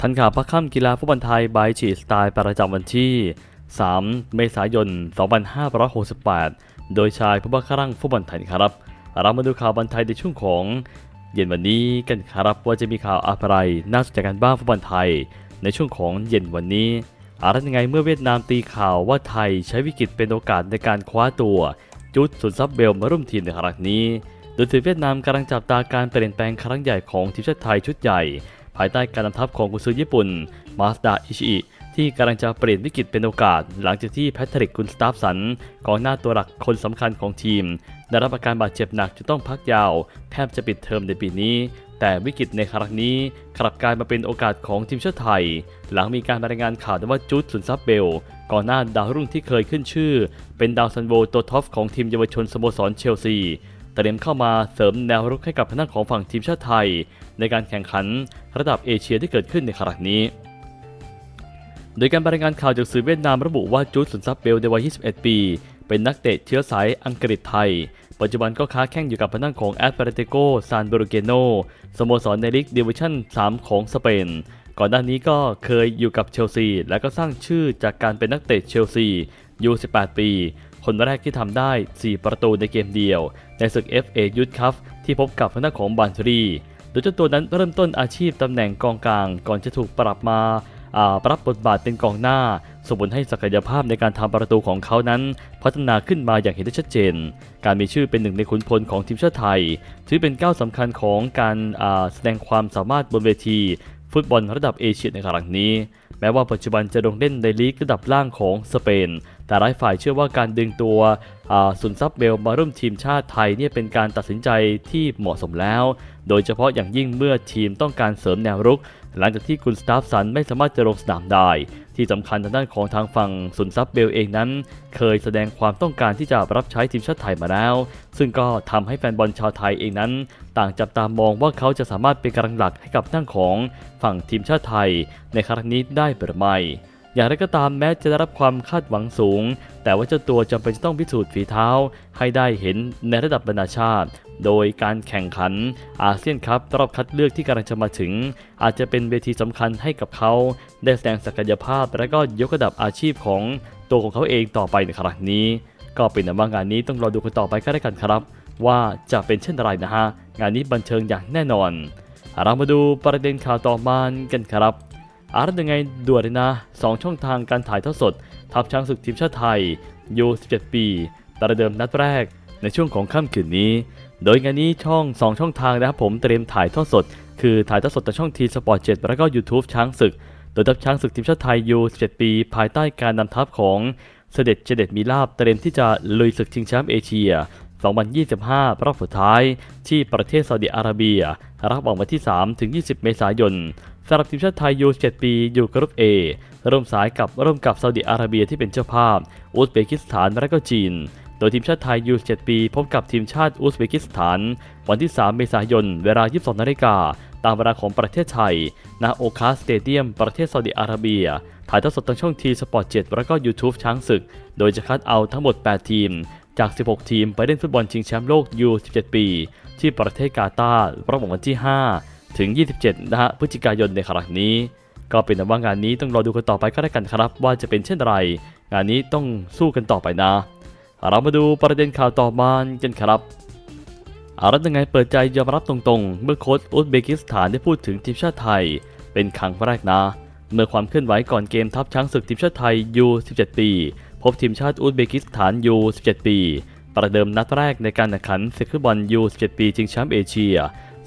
ทันข่าวพักค่ำกีฬาฟุตบอลไทยบายฉีสไตล์ประจำวันที่ 3 เมษายน 2568 โดยชายผู้บังคับรังฟุตบอลไทยครับ เรามาดูข่าวบอลไทยในช่วงของเย็นวันนี้กันครับว่าจะมีข่าวอะไรน่าสนใจกันบ้างฟุตบอลไทย ในช่วงของเย็นวันนี้อะไรยังไงเมื่อเวียดนามตีข่าวว่าไทยใช้วิกฤตเป็นโอกาสในการคว้าตัวจุดสุดซับเบลมาร่วมทีมในครั้งนี้ โดยถือเวียดนามกำลังจับตาการเปลี่ยนแปลงครั้งใหญ่ของทีมชาติไทยชุดใหญ่ ภายใต้การนำทัพของกุนซือญี่ปุ่น มาสดาอิชิอิที่กำลังจะเปลี่ยนวิกฤตเป็นโอกาส หลังจากที่แพทริกกุนสตาฟสันกองหน้าตัวหลักคนสำคัญของทีม ได้รับอาการบาดเจ็บหนักจนต้องพักยาว แทบจะปิดเทอมในปีนี้ แต่วิกฤตในครั้งนี้กลับกลายมาเป็นโอกาสของทีมชาติไทย หลังมีการรายงานข่าวว่าจูดสุนทรัพย์เบลกองหน้าดาวรุ่งที่เคยขึ้นชื่อ เป็นดาวซันโวตัวท็อปของทีมเยาวชนสโมสรเชลซี เตรียมเข้ามาเสริมแนวรุกให้กับทางด้านของฝั่งทีมชาติไทย ในการแข่งขันระดับเอเชียที่เกิดขึ้นในครั้งนี้ โดยการรายงานข่าวจากสื่อเวียดนามระบุว่าจูดสุนทรัพย์เบลในวัย 21 ปี เป็นนักเตะเชื้อสายอังกฤษไทย ปัจจุบันก็ค้าแข่งอยู่กับทางด้านของแอตเลติโกซานเบรเกโนสโมสรในลีกดิวิชั่น 3 ของสเปนก่อนหน้านี้ก็เคยอยู่กับเชลซี และก็สร้างชื่อจากการเป็นนักเตะเชลซียู18 ปี คนแรกที่ทำได้ 4 ประตูในเกมเดียว ในศึก FA Youth Cup ที่พบกับทางด้านของบานทรีโดยเจ้าตัวนั้นเริ่มต้นอาชีพตำแหน่งกองกลาง ก่อนจะถูกปรับมารับบทบาทเป็นกองหน้าส่งผลให้ศักยภาพในการทำประตูของเขานั้น พัฒนาขึ้นมาอย่างเห็นได้ชัดเจน การมีชื่อเป็นหนึ่งในขุนพลของทีมชาติไทย ถือเป็นก้าวสำคัญของการาแสดงความสามารถบนเวที ฟุตบอลระดับเอเชียในครั้งนี้ แม้ว่าปัจจุบันจะลงเล่นในลีกระดับล่างของสเปน แต่หลายฝ่ายเชื่อว่าการดึงตัวสุนทรัพย์เบลมาร่วมทีมชาติไทยเนี่ยเป็นการตัดสินใจที่เหมาะสมแล้ว โดยเฉพาะอย่างยิ่งเมื่อทีมต้องการเสริมแนวรุก หลังจากที่กุนสตาฟสันไม่สามารถจะลงสนามได้ ที่สำคัญทางด้านของทางฝั่งสุนทรัพย์เบลเองนั้น เคยแสดงความต้องการที่จะรับใช้ทีมชาติไทยมาแล้ว ซึ่งก็ทำให้แฟนบอลชาวไทยเองนั้น ต่างจับตามองว่าเขาจะสามารถเป็นกำลังหลักให้กับทางของฝั่งทีมชาติไทย ในครั้งนี้ได้หรือไม่ อย่างไรก็ตามแม้จะได้รับความคาดหวังสูง แต่ว่าเจ้าตัวจำเป็นจะต้องพิสูจน์ฝีเท้า ให้ได้เห็นในระดับนานาชาติ โดยการแข่งขันอาเซียนคัพรอบคัดเลือกที่กำลังจะมาถึง อาจจะเป็นเวทีสำคัญให้กับเขา ได้แสดงศักยภาพ และก็ยกระดับอาชีพของตัวของเขาเองต่อไปในครั้งนี้ ก็เป็นนะว่างานนี้ต้องรอดูกันต่อไปก็ได้กันครับ ว่าจะเป็นเช่นไรนะฮะงานนี้บันเทิงอย่างแน่นอนเรามาดูประเด็นข่าวต่อมากันครับ อาร์ตยังไงด่วนเลยนะ 2 ช่องทางการถ่ายทอดสด ทัพช้างศึกทีมชาติไทยยู17 ปีประเดิมนัดแรกในช่วงของค่ำคืนนี้ โดยงานนี้ช่อง 2 ช่องทางนะครับผมเตรียมถ่ายทอดสด คือถ่ายทอดสดจากช่องทีสปอร์ต7แล้วก็ YouTube ช้างศึก โดยทัพช้างศึกทีมชาติไทยยู17 ปี ภายใต้การนำทัพของเสด็จเจเด็ดมีลาบเตรียมที่จะลุยศึกชิงแชมป์เอเชีย 2025 รอบสุดท้ายที่ประเทศซาอุดิอาระเบีย รับออกวันที่ 3 ถึง 20 เมษายน สำหรับทีมชาติไทยยู7ปีอยู่กรุ๊ป A ร่วมสายกับร่วมกับซาอุดิอาระเบียที่เป็นเจ้าภาพ อุซเบกิสถานและก็จีน โดยทีมชาติไทยยู7ปี พบกับทีมชาติอุซเบกิสถาน วันที่ 3 เมษายน เวลา 22นาฬิกาตามเวลาของประเทศไทยณโอคาสเตเดียม ประเทศซาอุดิอาระเบีย ถ่ายทอดสดทางช่องทีสปอร์ต7แล้วก็ YouTube ช้างศึก โดยจะคัดเอาทั้งหมด 8 ทีม จาก 16 ทีมไปเล่นฟุตบอลชิงแชมป์โลกยู17ปี ที่ประเทศกาตาร์ระหว่างวันที่ 5 ถึง 27 นะฮะพฤศจิกายนในครั้งนี้ ก็เป็นว่างานนี้ต้องรอดูกันต่อไปก็ได้กันครับ ว่าจะเป็นเช่นไร งานนี้ต้องสู้กันต่อไปนะ เรามาดูประเด็นข่าวต่อมากันครับอารัตยังไงเปิดใจยอมรับตรงๆ เมื่อโค้ชอุซเบกิสถานได้พูดถึงทีมชาติไทย เป็นครั้งแรกนะ เมื่อความเคลื่อนไหวก่อนเกมทัพช้างศึกทีมชาติไทยยู 17 ปี พบทีมชาติอุซเบกิสถานยู 17 ปี ประเดิมนัดแรกในการแข่งขันศึกฟุตบอลยู 17 ปีชิงแชมป์เอเชีย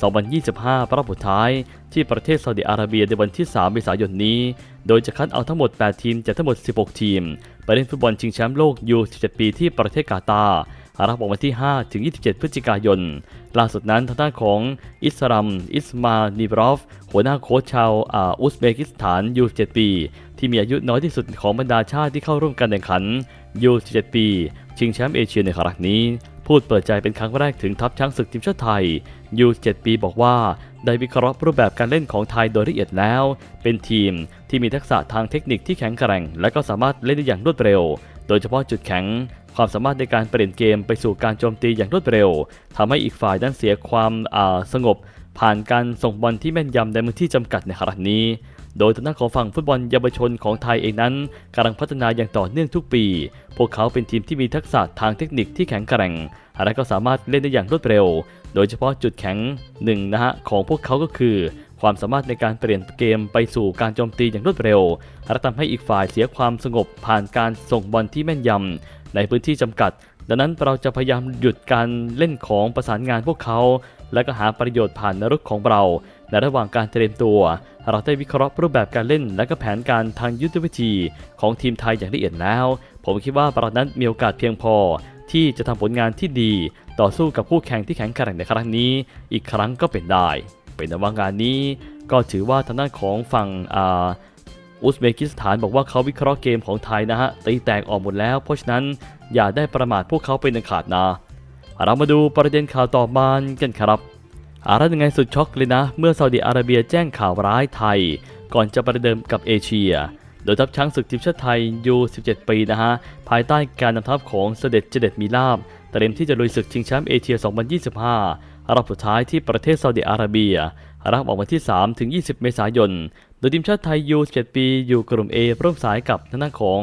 2025 รอบสุดท้ายที่ประเทศซาอุดิอาระเบียในวันที่ 3 เมษายนนี้ โดยจะคัดเอาทั้งหมด 8 ทีมจากทั้งหมด 16 ทีม ไปเล่นฟุตบอลชิงแชมป์โลกยู17ปีที่ประเทศกาตาร์รับวันที่ 5 ถึง 27 พฤศจิกายน ล่าสุดนั้นทางด้านของอิสรัม อิสมานีบรอฟ หัวหน้าโค้ชชาวอาอุซเบกิสถานยู17ปี ที่มีอายุน้อยที่สุดของบรรดาชาติที่เข้าร่วมการแข่งขันยู17ปี ชิงแชมป์เอเชียในครั้งนี้ พูดเปิดใจเป็นครั้งแรกถึงทัพช้างศึกทีมชาติไทย ยู7ปีบอกว่า ได้วิเคราะห์รูปแบบการเล่นของไทยโดยละเอียดแล้ว เป็นทีมที่มีทักษะทางเทคนิคที่แข็งแกร่ง และก็สามารถเล่นได้อย่างรวดเร็ว โดยเฉพาะจุดแข็ง ความสามารถในการเปลี่ยนเกมไปสู่การโจมตีอย่างรวดเร็วทำให้อีกฝ่ายนั้นเสียความาสงบ ผ่านการส่งบอลที่แม่นยำในมือที่จำกัดในครั้งนี้โดยทางด้านของฝั่งฟุตบอลเยาวชนของไทยเองนั้นกำลังพัฒนาอย่างต่อเนื่องทุกปี พวกเขาเป็นทีมที่มีทักษะทางเทคนิคที่แข็งแกร่ง และก็สามารถเล่นได้อย่างรวดเร็ว โดยเฉพาะจุดแข็งหนึ่งนะฮะของพวกเขาก็คือ ความสามารถในการเปลี่ยนเกมไปสู่การโจมตีอย่างรวดเร็วและทำให้อีกฝ่ายเสียความสงบผ่านการส่งบอลที่แม่นยำในพื้นที่จำกัด ดังนั้นเราจะพยายามหยุดการเล่นของประสานงานพวกเขา และก็หาประโยชน์ผ่านนรกของเราในระหว่างการเตรียมตัว เราได้วิเคราะห์รูปแบบการเล่น และก็แผนการทางยุทธวิธีของทีมไทยอย่างละเอียดแล้ว ผมคิดว่าเรานั้นมีโอกาสเพียงพอ ที่จะทำผลงานที่ดีต่อสู้กับคู่แข่งที่แข็งแกร่งในครั้งนี้ อีกครั้งก็เป็นได้ เป็นในว่างานนี้ ก็ถือว่าทางด้านของฝั่งอ,อุซเบกิสถานบอกว่าเขาวิเคราะห์เกมของไทยนะฮะตีแตกออกหมดแล้ว เพราะฉะนั้นอย่าได้ประมาทพวกเขาเป็นอันขาดนะเรามาดูประเด็นข่าวต่อมากันครับอารยังไงสุดช็อกเลยนะ เมื่อซาอุดิอาระเบียแจ้งข่าวร้ายไทย ก่อนจะประเดิมกับเอเชีย โดยทัพช้างศึกทีมชาติไทยยู17 ปีนะฮะ ภายใต้การนำทัพของเสด็จเจเด็ดมีลาบเตรียมที่จะลุยศึกชิงแชมป์เอเชีย 2025 รอบสุดท้ายที่ประเทศซาอุดิอาระเบีย รับออกวันที่ 3 ถึง 20 เมษายน โดยทีมชาติไทยยู17 ปี อยู่กลุ่ม A ร่วมสายกับทางด้านของ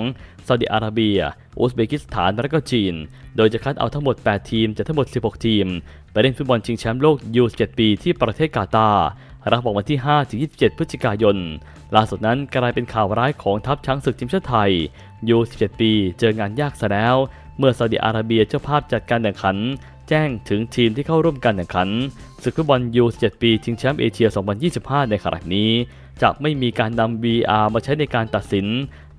ซาอุดิอาระเบีย อุซเบกิสถาน และก็จีน โดยจะคัดเอาทั้งหมด 8 ทีมจากทั้งหมด 16 ทีม ไปเล่นฟุตบอลชิงแชมป์โลกยู17 ปีที่ประเทศกาตาร์ รับออกวันที่ 5 ถึง 27 พฤศจิกายน ล่าสุดนั้นกลายเป็นข่าวร้ายของทัพช้างศึกทีมชาติไทยยู17 ปี เจองานยากซะแล้ว เมื่อซาอุดิอาระเบียเจ้าภาพจัดการแข่งขัน แจ้งถึงทีมที่เข้าร่วมการแข่งขันศึกฟุตบอลยู17 ปีชิงแชมป์เอเชีย 2025 ในครั้งนี้ จะไม่มีการนำ VR มาใช้ในการตัดสิน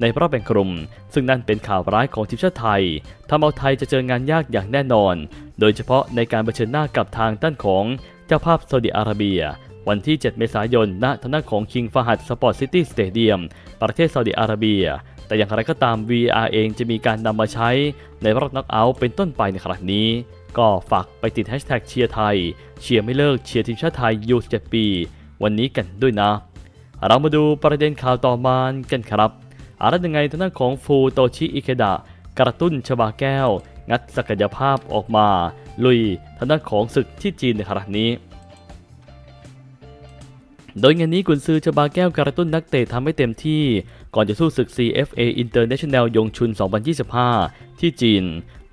ในรอบแบ่งกลุ่ม ซึ่งนั่นเป็นข่าวร้ายของทีมชาติไทยทำเอาไทยจะเจองานยากอย่างแน่นอน โดยเฉพาะในการเผชิญหน้ากับทางด้านของเจ้าภาพซาอุดิอาระเบีย วันที่ 7 เมษายน ณทางด้านของ King Fahad Sport City Stadium ประเทศซาอุดิอาระเบีย แต่อย่างไรก็ตาม VR เองจะมีการนำมาใช้ในรอบน็อกเอาท์เป็นต้นไปในครั้งนี้ ก็ฝากไปติดแฮชแท็กเชียร์ไทย เชียร์ไม่เลิกเชียร์ทีมชาติไทยยู17ปี วันนี้กันด้วยนะ เรามาดูประเด็นข่าวต่อมากันครับอะไรยังไงทางด้านของฟูโตชิอิเคดะกระตุ้นชบาแก้ว งัดศักยภาพออกมา ลุยทางด้านของศึกที่จีนในครั้งนี้ โดยงานนี้กุนซือชบาแก้วกระตุ้นนักเตะทำให้เต็มที่ ก่อนจะสู้ศึก CFA International ยงชุน 2025 ที่จีน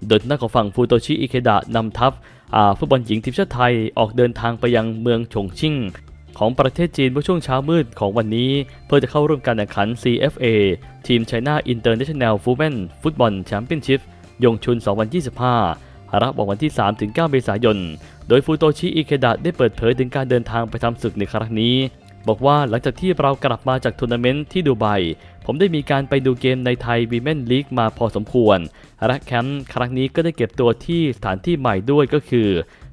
โดยทางด้าของฝั่งฟูโตชิอิเคดะนำทัพอาฟุตบอลหญิงทีมชาติไทยออกเดินทางไปยังเมืองฉงชิ่ง ของประเทศจีนเมื่อช่วงเช้ามืดของวันนี้ เพื่อจะเข้าร่วมการแข่งขัน CFA ทีม China International Women Football Championship ยงชุน 2025 รับอกวันที่ 3-9 เมษายน โดยฟูโตชิอิเคดะได้เปิดเผยถึงการเดินทางไปทำศึกในครั้งนี้ บอกว่าหลังจากที่เรากลับมาจากทัวร์นาเมนต์ที่ดูไบ ผมได้มีการไปดูเกมในไทยวีแมนลีกมาพอสมควร และแคมป์ครั้งนี้ก็ได้เก็บตัวที่สถานที่ใหม่ด้วยก็คือ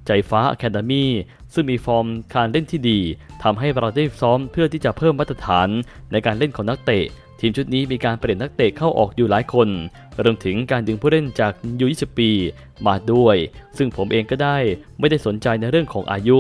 ใจฟ้าอะคาเดมีซึ่งมีฟอร์มการเล่นที่ดีทำให้เราได้ซ้อมเพื่อที่จะเพิ่มมาตรฐานในการเล่นของนักเตะ ทีมชุดนี้มีการเปลี่ยนนักเตะเข้าออกอยู่หลายคน รวมถึงการดึงผู้เล่นจากยู20 ปี มาด้วย ซึ่งผมเองก็ได้ไม่ได้สนใจในเรื่องของอายุ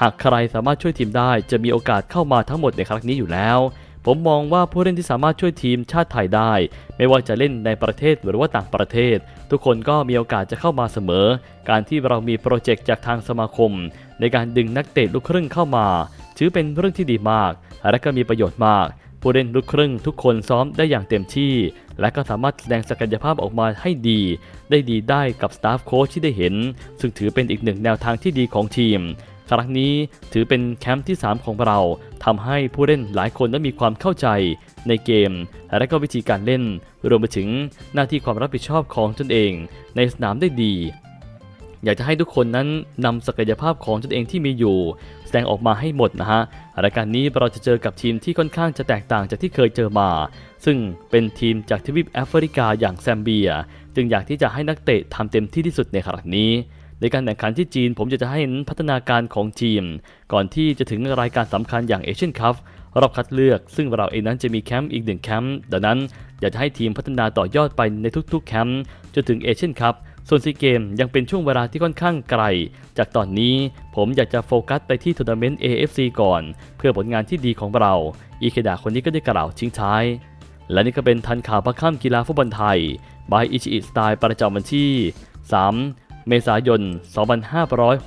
หากใครสามารถช่วยทีมได้จะมีโอกาสเข้ามาทั้งหมดในครั้งนี้อยู่แล้ว ผมมองว่าผู้เล่นที่สามารถช่วยทีมชาติไทยได้ ไม่ว่าจะเล่นในประเทศหรือว่าต่างประเทศ ทุกคนก็มีโอกาสจะเข้ามาเสมอ การที่เรามีโปรเจกต์จากทางสมาคม ในการดึงนักเตะลูกครึ่งเข้ามา ถือเป็นเรื่องที่ดีมาก และก็มีประโยชน์มาก ผู้เล่นลูกครึ่งทุกคนซ้อมได้อย่างเต็มที่ และก็สามารถแสดงศักยภาพออกมาให้ดี ได้ดีได้กับสตาฟโค้ชที่ได้เห็น ซึ่งถือเป็นอีกหนึ่งแนวทางที่ดีของทีม ครั้งนี้ถือเป็นแคมป์ที่ 3 ของเราทำให้ผู้เล่นหลายคนได้มีความเข้าใจในเกม และก็วิธีการเล่น รวมไปถึงหน้าที่ความรับผิดชอบของตนเอง ในสนามได้ดี อยากจะให้ทุกคนนั้นนำศักยภาพของตนเองที่มีอยู่ แสดงออกมาให้หมดนะฮะรายการนี้เราจะเจอกับทีมที่ค่อนข้างจะแตกต่างจากที่เคยเจอมา ซึ่งเป็นทีมจากทวีปแอฟริกาอย่างแซมเบีย จึงอยากที่จะให้นักเตะทำเต็มที่ที่สุดในครั้งนี้ในการแข่งขันที่จีนผมจะจะให้เห็นพัฒนาการของทีม ก่อนที่จะถึงรายการสำคัญอย่างเอเชียนคัพรอบคัดเลือก ซึ่งเราเองนั้นจะมีแคมป์อีกหนึ่งแคมป์ดังนั้น อยากจะให้ทีมพัฒนาต่อยอดไปในทุกๆแคมป์จนถึงเอเชียนคัพ ส่วนซีเกมยังเป็นช่วงเวลาที่ค่อนข้างไกล จากตอนนี้ผมอยากจะโฟกัสไปที่ทัวร์นาเมนต์ AFC ก่อน เพื่อผลงานที่ดีของเราอีเคดาคนนี้ก็ได้กล่าวทิ้งท้าย และนี่ก็เป็นทันข่าวพักค่ำกีฬาฟุตบอลไทยบายอิชิอิสไตล์ประจำวันที่ 3 เมษายน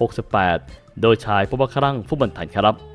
2568 โดยชายผู้บังคับฟุตบอลไทยครับ